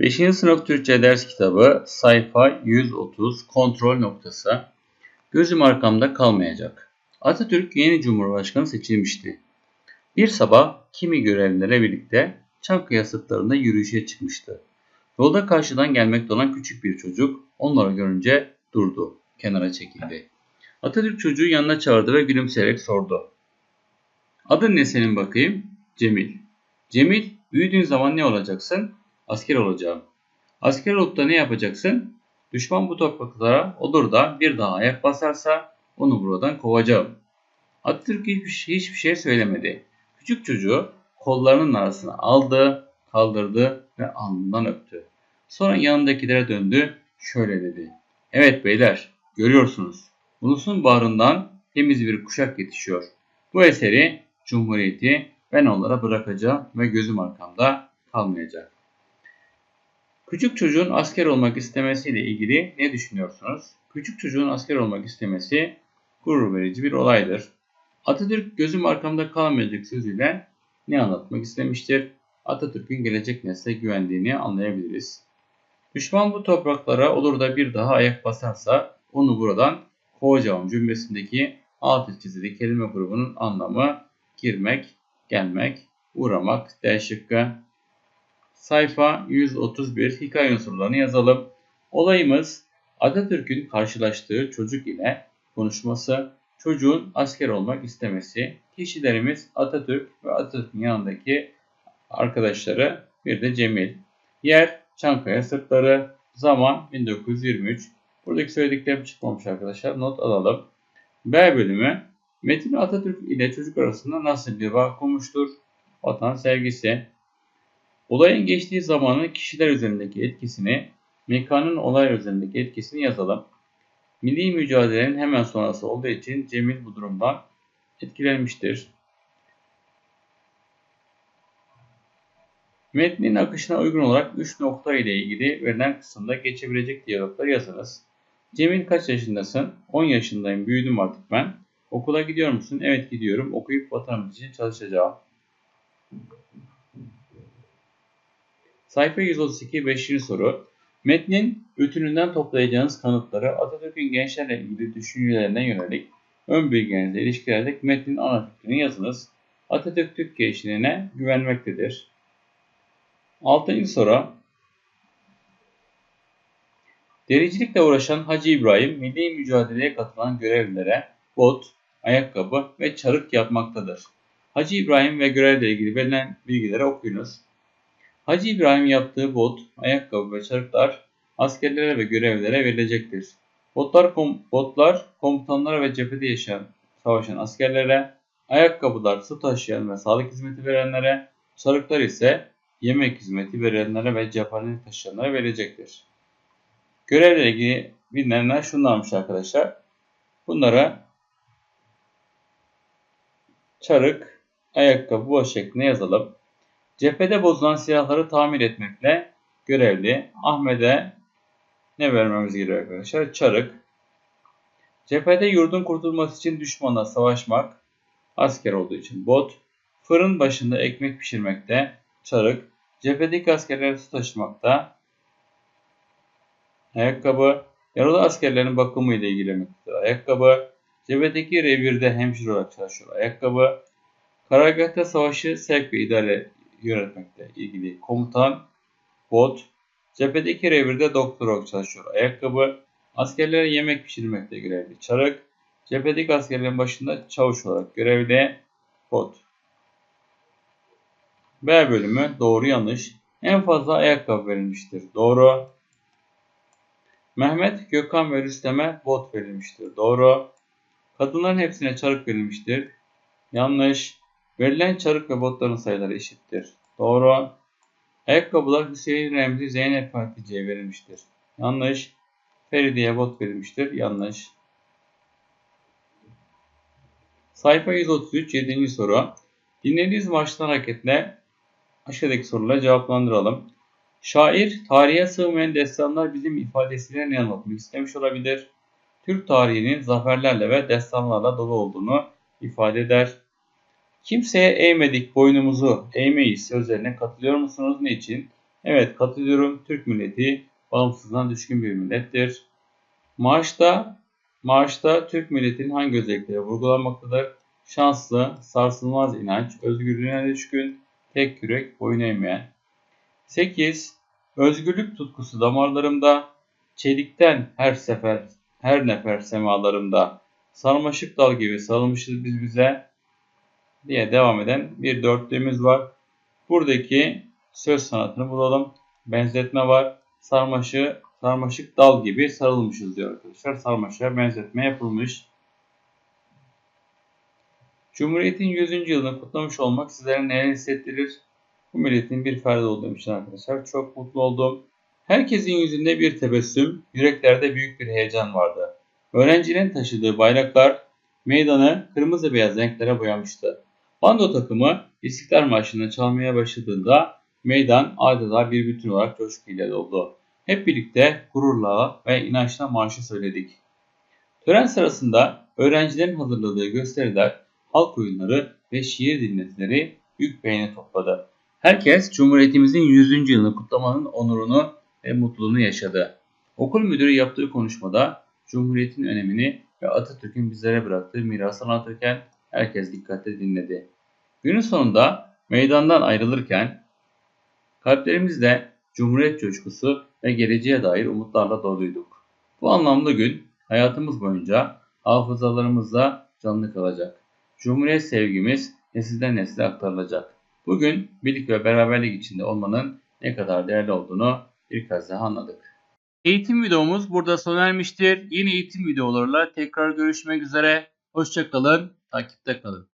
5. sınıf Türkçe ders kitabı sayfa 130 kontrol noktası. Gözüm arkamda kalmayacak. Atatürk yeni cumhurbaşkanı seçilmişti. Bir sabah kimi görevlilere birlikte Çankaya sırtlarında yürüyüşe çıkmıştı. Yolda karşıdan gelmekte olan küçük bir çocuk onları görünce durdu, kenara çekildi. Atatürk çocuğu yanına çağırdı ve gülümseyerek sordu. Adın ne senin bakayım? Cemil. Cemil, büyüdüğün zaman ne olacaksın? Asker olacağım. Asker olup da ne yapacaksın? Düşman bu topraklara olur da bir daha ayak basarsa onu buradan kovacağım. Atatürk hiçbir, şey, hiçbir şey söylemedi. Küçük çocuğu kollarının arasına aldı, kaldırdı ve alnından öptü. Sonra yanındakilere döndü, şöyle dedi. Evet beyler, görüyorsunuz. Ulusun bağrından temiz bir kuşak yetişiyor. Bu eseri, Cumhuriyeti ben onlara bırakacağım ve gözüm arkamda kalmayacak. Küçük çocuğun asker olmak istemesiyle ilgili ne düşünüyorsunuz? Küçük çocuğun asker olmak istemesi gurur verici bir olaydır. Atatürk gözüm arkamda kalmayacak sözüyle ne anlatmak istemiştir? Atatürk'ün gelecek nesle güvendiğini anlayabiliriz. Düşman bu topraklara olur da bir daha ayak basarsa onu buradan kovacağım cümlesindeki altı çizili kelime grubunun anlamı girmek, gelmek, uğramak, D. Sayfa 131 hikaye unsurlarını yazalım. Olayımız Atatürk'ün karşılaştığı çocuk ile konuşması, çocuğun asker olmak istemesi, kişilerimiz Atatürk ve Atatürk'ün yanındaki arkadaşları bir de Cemil. Yer Çankaya Sırtları, zaman 1923. Buradaki söylediklerim çıkmamış arkadaşlar. Not alalım. B bölümü Metin Atatürk ile çocuk arasında nasıl bir bağ kurmuştur? Vatan sevgisi. Olayın geçtiği zamanın kişiler üzerindeki etkisini, mekanın olay üzerindeki etkisini yazalım. Milli mücadelenin hemen sonrası olduğu için Cemil bu durumdan etkilenmiştir. Metnin akışına uygun olarak 3 nokta ile ilgili verilen kısımda geçebilecek diyaloglar yazınız. Cemil kaç yaşındasın? 10 yaşındayım, büyüdüm artık ben. Okula gidiyor musun? Evet gidiyorum. Okuyup vatanımız için çalışacağım. Sayfa 132 5. soru. Metnin bütününden toplayacağınız kanıtları Atatürk'ün gençlerle ilgili düşüncelerine yönelik ön bilgilerinizle ilişkilerek metnin ana fikrini yazınız. Atatürk Türk gençliğine güvenmektedir. 6. soru. Dericilikle uğraşan Hacı İbrahim, milli mücadeleye katılan görevlilere bot, ayakkabı ve çarık yapmaktadır. Hacı İbrahim ve görevle ilgili verilen bilgileri okuyunuz. Hacı İbrahim yaptığı bot, ayakkabı ve çarıklar askerlere ve görevlere verilecektir. Botlar, kom botlar komutanlara ve cephede yaşayan, savaşan askerlere, ayakkabılar su taşıyan ve sağlık hizmeti verenlere, çarıklar ise yemek hizmeti verenlere ve cephanelik taşıyanlara verecektir. Görevle ilgili bilinenler şunlarmış arkadaşlar. Bunlara çarık, ayakkabı, şeklinde yazalım. Cephede bozulan silahları tamir etmekle görevli Ahmet'e ne vermemiz gerekiyor arkadaşlar? Çarık. Cephede yurdun kurtulması için düşmanla savaşmak, asker olduğu için bot. Fırın başında ekmek pişirmekte, çarık. Cephedeki askerleri su taşımakta, ayakkabı. Yaralı askerlerin bakımı ile. Ayakkabı. Cephedeki revirde hemşire olarak çalışıyor. Ayakkabı. Karargahta savaşı sevk ve idare yönetmekle ilgili komutan, bot, cephedeki revirde doktor olarak çalışıyor. Ayakkabı, askerlere yemek pişirmekle görevli. Çarık, cephedeki askerlerin başında çavuş olarak görevli. Bot. B bölümü doğru yanlış. En fazla ayakkabı verilmiştir. Doğru. Mehmet, Gökhan ve Rüstem'e bot verilmiştir. Doğru. Kadınların hepsine çarık verilmiştir. Yanlış. Verilen çarık ve botların sayıları eşittir. Doğru. Ayakkabılar Hüseyin Remzi Zeynep Hatice'ye verilmiştir. Yanlış. Feride'ye bot verilmiştir. Yanlış. Sayfa 133 7. soru. Dinlediğiniz baştan hareketle aşağıdaki soruları cevaplandıralım. Şair, tarihe sığmayan destanlar bizim ifadesiyle ne anlatmak istemiş olabilir? Türk tarihinin zaferlerle ve destanlarla dolu olduğunu ifade eder. Kimseye eğmedik boynumuzu eğmeyiz sözlerine katılıyor musunuz? Niçin? Evet katılıyorum. Türk milleti bağımsızlığına düşkün bir millettir. Maaşta, maaşta Türk milletinin hangi özellikleri vurgulanmaktadır? Şanslı, sarsılmaz inanç, özgürlüğüne düşkün, tek yürek, boyun eğmeyen. 8. Özgürlük tutkusu damarlarımda, çelikten her sefer, her nefer semalarımda, sarmaşık dal gibi sarılmışız biz bize diye devam eden bir dörtlüğümüz var. Buradaki söz sanatını bulalım. Benzetme var. Sarmaşı, sarmaşık dal gibi sarılmışız diyor arkadaşlar. Sarmaşığa benzetme yapılmış. Cumhuriyet'in 100. yılını kutlamış olmak sizlere neler hissettirir? Bu milletin bir ferdi olduğum için arkadaşlar çok mutlu oldum. Herkesin yüzünde bir tebessüm, yüreklerde büyük bir heyecan vardı. Öğrencilerin taşıdığı bayraklar meydanı kırmızı beyaz renklere boyamıştı. Bando takımı İstiklal Marşı'nı çalmaya başladığında meydan adeta bir bütün olarak coşkuyla doldu. Hep birlikte gururla ve inançla marşı söyledik. Tören sırasında öğrencilerin hazırladığı gösteriler, halk oyunları ve şiir dinletileri büyük beğeni topladı. Herkes Cumhuriyetimizin 100. yılını kutlamanın onurunu ve mutluluğunu yaşadı. Okul müdürü yaptığı konuşmada Cumhuriyetin önemini ve Atatürk'ün bizlere bıraktığı mirası anlatırken herkes dikkatle dinledi. Günün sonunda meydandan ayrılırken kalplerimizde Cumhuriyet coşkusu ve geleceğe dair umutlarla doluyduk. Bu anlamda gün hayatımız boyunca hafızalarımızda canlı kalacak. Cumhuriyet sevgimiz nesilden nesile aktarılacak. Bugün birlik ve beraberlik içinde olmanın ne kadar değerli olduğunu bir kez daha anladık. Eğitim videomuz burada sona ermiştir. Yeni eğitim videolarıyla tekrar görüşmek üzere. Hoşçakalın, takipte kalın.